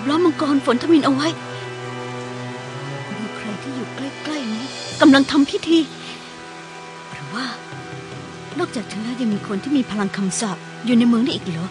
บล้อมมังกรฝนทมินเอาไว้มีใครที่อยู่ใกล้ๆนี้กำลังทำพิธี หรือว่า นอกจากเธอแล้วยังมีคนที่มีพลังคำสาปอยู่ในเมืองนี้อีกเหรอ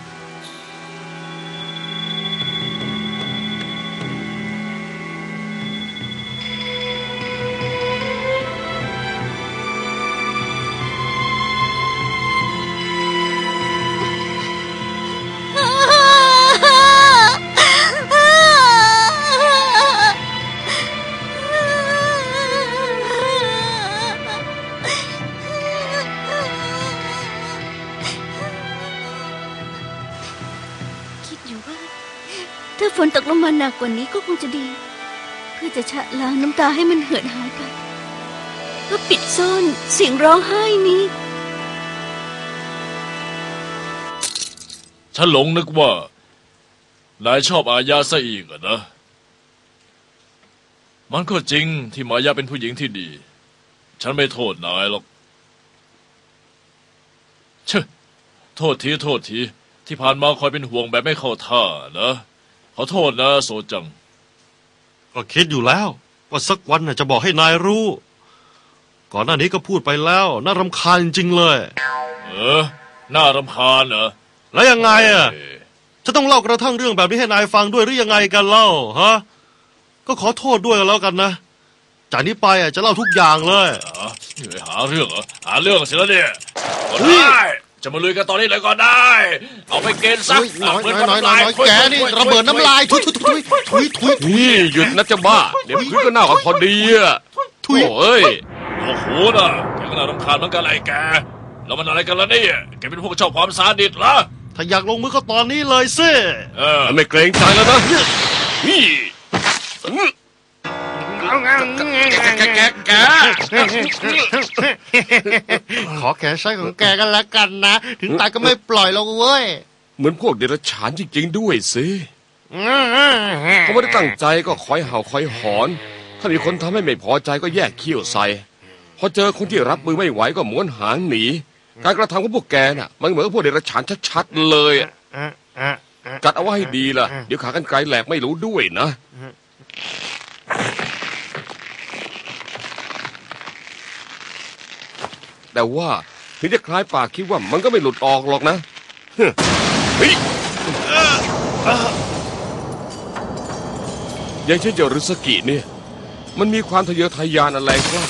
ถ้าฝนตกลงมาหนักกว่านี้ก็คงจะดี เพื่อจะชะล้างน้ำตาให้มันเหือดหายไปเพื่อปิดซ่อนเสียงร้องไห้นี้ ฉันหลงนึกว่า นายชอบอายาซะอีกอะนะ มันก็จริงที่มายาเป็นผู้หญิงที่ดี ฉันไม่โทษนายหรอกเชอโทษที โทษที ที่ผ่านมาคอยเป็นห่วงแบบไม่เข้าท่านะ อโทษนะโซจัง ก็คิดอยู่แล้ว ว่าสักวันน่ะจะบอกให้นายรู้ ก่อนหน้านี้ก็พูดไปแล้ว น่ารำคาญจริงๆเลย เออ น่ารำคาญเหรอแล้วยังไงอะเอ้ยจะต้องเล่ากระทั่งเรื่องแบบนี้ให้นายฟังด้วยหรือยังไงกันเล่าฮะก็ขอโทษด้วยกันแล้วกันนะจากนี้ไปอะจะเล่าทุกอย่างเลยหาเหนื่อยหาเรื่องเหรอหาเรื่องเสิแล้วเนี่ยก็ได้ จะมาลุยกันตอนนี้เลยก็ได้ เอาไปเกณฑ์ซักน้อยน้อยน้อยน้อยน้อยแกนี่ระเบิดน้ำลายทุยทุยทุยทุยทุยทุยนี่หยุดนะเจ้าบ้า เดี๋ยวพื้นก็เน่ากันพอดีอะทุยโอ้ยโอ้โหนะแกก็น่ารำคาญเหมือนกันไอ้แกแล้วมันอะไรกันล่ะเนี่ยแกเป็นพวกชอบความซาดิสเหรอถ้าอยากลงมือก็ตอนนี้เลยสิเออไม่เกรงใจแล้วนะนี่ แกแกแกขอแขนซ้ายของแกกันแล้วกันนะ ถึงตายก็ไม่ปล่อยเราเว้ย เหมือนพวกเดรัจฉานจริงๆด้วยสิเขาไม่ได้ตั้งใจก็คอยเห่าคอยหอน ถ้ามีคนทำให้ไม่พอใจก็แยกเขี้ยวใส่พอเจอคนที่รับมือไม่ไหวก็ม้วนหางหนี การกระทำของพวกแกน่ะ มันเหมือนพวกเดรัจฉานชัดๆเลยอะจัดเอาไว้ให้ดีล่ะ เดี๋ยวขากันไกลแหลกไม่รู้ด้วยนะ แต่ว่าถึงจะคล้ายปากคิดว่ามันก็ไม่หลุดออกหรอกนะเฮ้ยยายเช่นเจ้าริสกิเนี่ย มันมีความทะเยอทะยานอะไรกล้า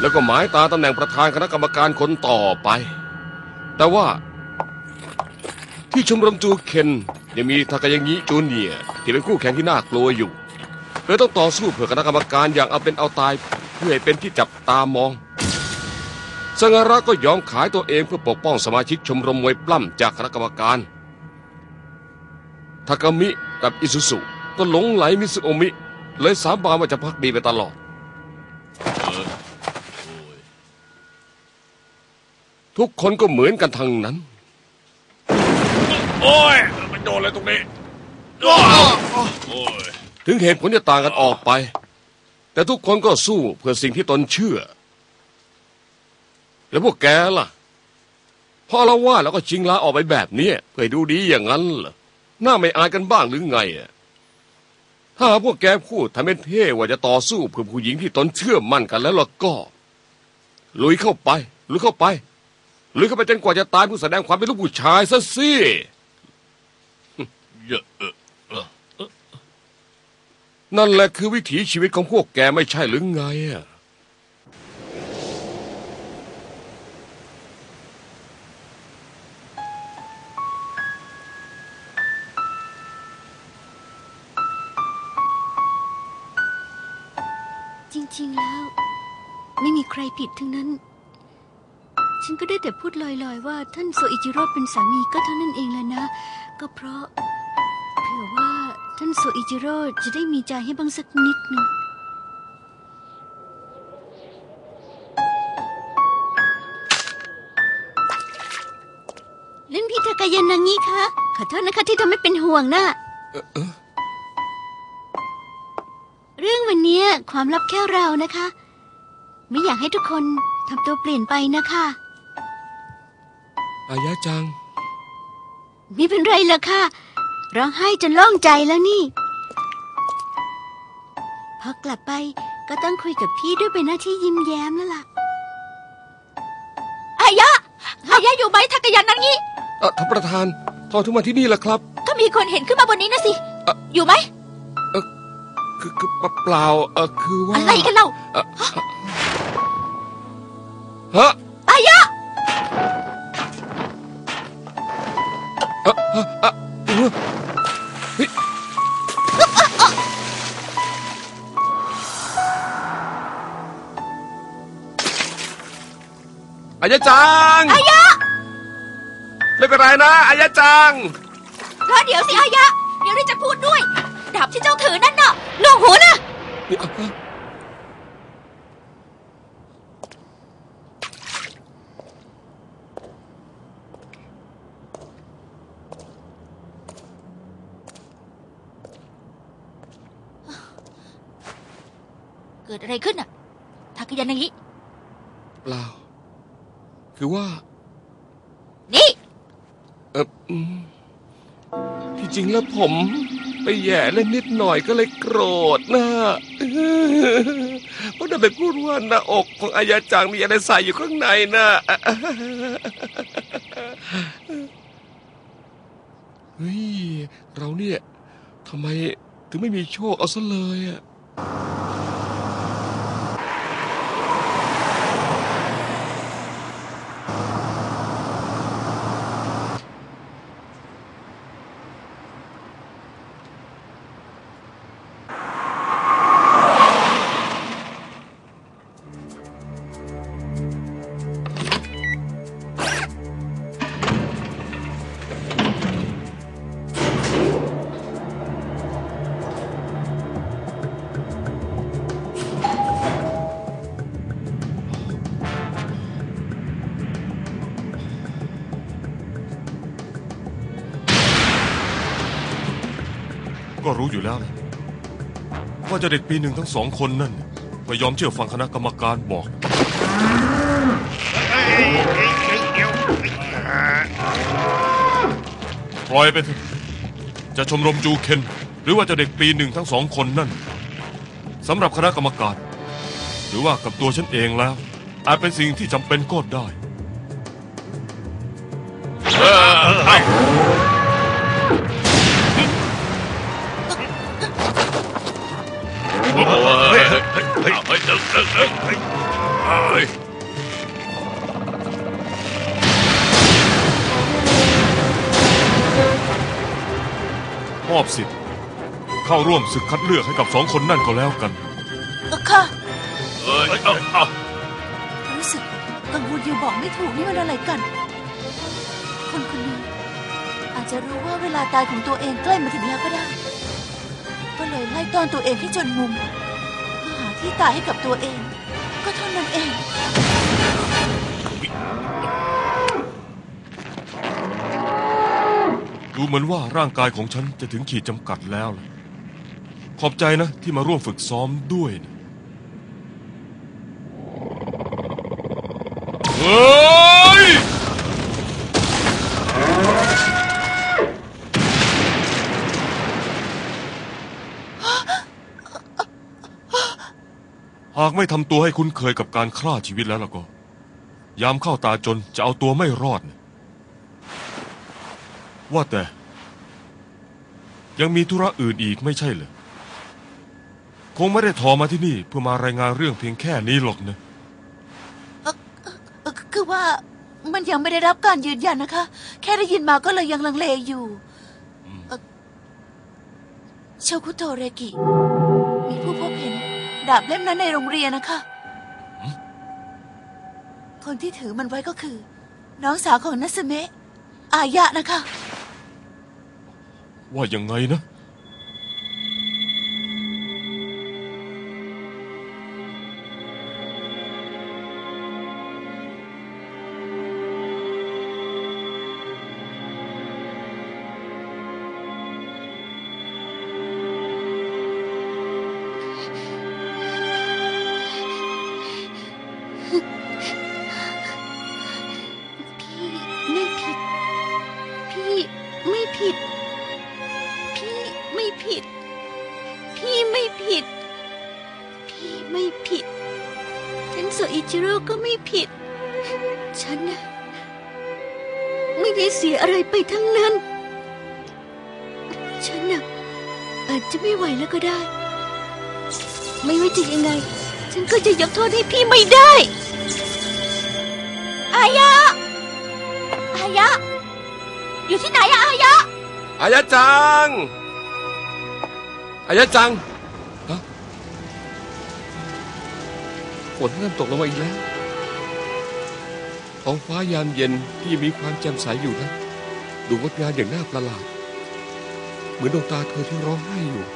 แล้วก็หมายตาตำแหน่งประธานคณะกรรมการคนต่อไป แต่ว่า ที่ชมรมจูเคนยังมีทากายังงิจูเนียที่เป็นคู่แข่งที่น่ากลัวอยู่เลยต้องต่อสู้เพื่อคณะกรรมการอย่างเอาเป็นเอาตายเพื่อให้เป็นที่จับตามอง สงาระก็ยอมขายตัวเองเพื่อปกป้องสมาชิกชมรมมวยปล้ำจากคณะกรรมการทากามิกับอิซุสุก็หลงไหลมิซึโอมิ เลยสาบานว่าจะพักดีไปตลอดเออโอ้ยทุกคนก็เหมือนกันทั้งนั้น โอ้ยมันโดนอะไรตรงนี้โอ้ยถึงเหตุผลจะต่างกันออกไป แต่ทุกคนก็สู้เพื่อสิ่งที่ตนเชื่อ แล้วพวกแกล่ะพอเราว่าแล้วก็ชิงลาออกไปแบบนี้เพื่อให้ดูดีอย่างนั้นเหรอหน้าไม่อายกันบ้างหรือไงอะถ้าหากพวกแกพูดทำเป็นเท่ว่าจะต่อสู้เพื่อผู้หญิงที่ตนเชื่อมั่นกันแล้วล่ะก็ ลุยเข้าไป ลุยเข้าไป ลุยเข้าไปจนกว่าจะตายเพื่อแสดงความเป็นลูกผู้ชายซะสิเยอะเออเออนั่นแหละคือวิถีชีวิตของพวกแกไม่ใช่หรือไงอะ แล้ว ไม่มีใครผิดทั้งนั้น ฉันก็ได้แต่พูดลอยๆว่า ท่านโซอิจิโร่เป็นสามีก็เท่านั้นเองแหละนะ ก็เพราะเผื่อว่าท่านโซอิจิโร่จะได้มีใจให้บ้างสักนิดหนึ่งเล่นพี่ทากายานางิคะขอโทษนะคะที่ทำให้เป็นห่วงนะ เรื่องวันนี้ความลับแค่เรานะคะ ไม่อยากให้ทุกคนทำตัวเปลี่ยนไปนะคะอายะจัง ไม่เป็นไรละค่ะร้องไห้จนโล่งใจแล้วนี่ พอกลับไปก็ต้องคุยกับพี่ด้วยเป็นหน้าที่ยิ้มแย้มแล้วล่ะอายะอายะอยู่ไหมทักกะยันนั้นงี้เออท่านประธานทำไมถึงมาที่นี่ล่ะครับ ก็มีคนเห็นขึ้นมาบนนี้นะสิเอ่ออยู่ไหม คือคือเปล่าเออคือว่าอะไรกันเล่าเอ่อฮะอายะเอ่อเอ่อเอ่อเอ่อเฮ้ยอายะจัง อายะไม่เป็นไรนะอายะจัง รอเดี๋ยวสิอายะ เดี๋ยวได้จะพูดด้วยดาบที่เจ้าถือนั่นน่ะหนวกหัวนะ เกิดอะไรขึ้นน่ะทักกะยันอย่างนี้เปล่า คือว่า นี่ เอออืมที่จริงแล้วผม ไปแย่เล่นนิดหน่อยก็เลยโกรธนะเพราะได้ไปพูดว่าหน้าอกของอายาจังมีอะไรใส่อยู่ข้างในนะเฮ้ยเราเนี่ยทำไมถึงไม่มีโชคเอาซะเลยอะ ก็รู้อยู่แล้วนะว่าเจะเด็กปีหนึ่งทั้งสองคนนั่นไม่ยอมเชื่อฟังคณะกรรมการบอกปล่อยไปเถอะจะชมรมจูเคน หรือว่าเจะเด็กปีหนึ่งทั้งสองคนนั่นสำหรับคณะกรรมการ หรือว่ากับตัวฉันเองแล้ว อาจเป็นสิ่งที่จำเป็นก็ได้โอ้ยเฮ้ยเฮ้ยเฮ้ยเฮ้ยเฮ้ยเฮ้ยเฮ้ยเฮ้ยมอบสิทธิ์เข้าร่วมศึกคัดเลือกให้กับสองคนนั่นก็แล้วกัน ค่ะ เฮ้ยเอาเอารู้สึกกังวลอยู่บอกไม่ถูกนี่มันอะไรกัน คนคนนี้อาจจะรู้ว่าเวลาตายของตัวเองใกล้มาถึงแล้วก็ได้ ก็เลยไล่ต้อนตัวเองให้จนมุม ที่ตายให้กับตัวเอง ก็เท่านั้นเอง ดูเหมือนว่าร่างกายของฉันจะถึงขีดจำกัดแล้วล่ะขอบใจนะที่มาร่วมฝึกซ้อมด้วยนะเฮ้ย หากไม่ทำตัวให้คุ้นเคยกับการฆ่าชีวิตแล้วล่ะก็ ยามเข้าตาจนจะเอาตัวไม่รอดนะว่าแต่ ยังมีธุระอื่นอีกไม่ใช่เหรอคงไม่ได้โทรมาที่นี่เพื่อมารายงานเรื่องเพียงแค่นี้หรอกนะเอ่อคือว่ามันยังไม่ได้รับการยืนยันนะคะ แค่ได้ยินมาก็เลยยังลังเลอยู่เอ่อเชลคุโตเรกิมีผู้พบเห็น ดาบเล่มนั้นในโรงเรียนนะคะ คนที่ถือมันไว้ก็คือ น้องสาวของนัสเมะ อายะนะคะ ว่ายังไงนะ โซอิจิโร่ก็ไม่ผิด ฉันนะไม่ได้เสียอะไรไปทั้งนั้น ฉันน่ะอาจจะไม่ไหวแล้วก็ได้ ไม่ว่าจะยังไง ฉันก็จะยกโทษให้พี่ไม่ได้อายะอายะ อยู่ที่ไหนอะอายะ อายะจัง อายะจัง ฝนเริ่มตกลงมาอีกแล้วท้องฟ้ายามเย็นที่ยังมีความแจ่มใสอยู่นะดูงดงามอย่างน่าประหลาด เหมือนดวงตาเธอที่ร้องไห้อยู่